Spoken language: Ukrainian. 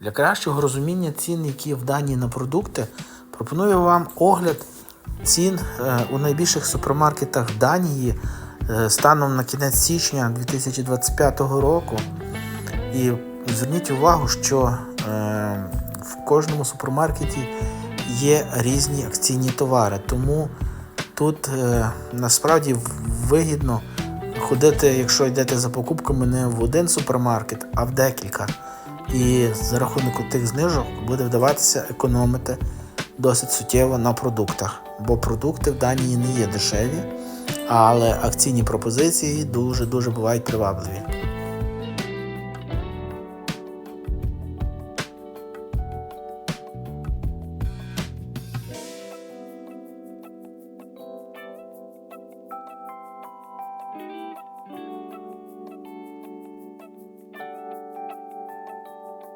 Для кращого розуміння цін, які в Данії на продукти, пропоную вам огляд цін е, у найбільших супермаркетах Данії е, станом на кінець січня 2025 року. І зверніть увагу, що е, в кожному супермаркеті є різні акційні товари. Тому тут насправді вигідно ходити, якщо йдете за покупками, не в один супермаркет, а в декілька. І за рахунок тих знижок буде вдаватися економити досить суттєво на продуктах. Бо продукти в Данії не є дешеві, але акційні пропозиції дуже-дуже бувають привабливі.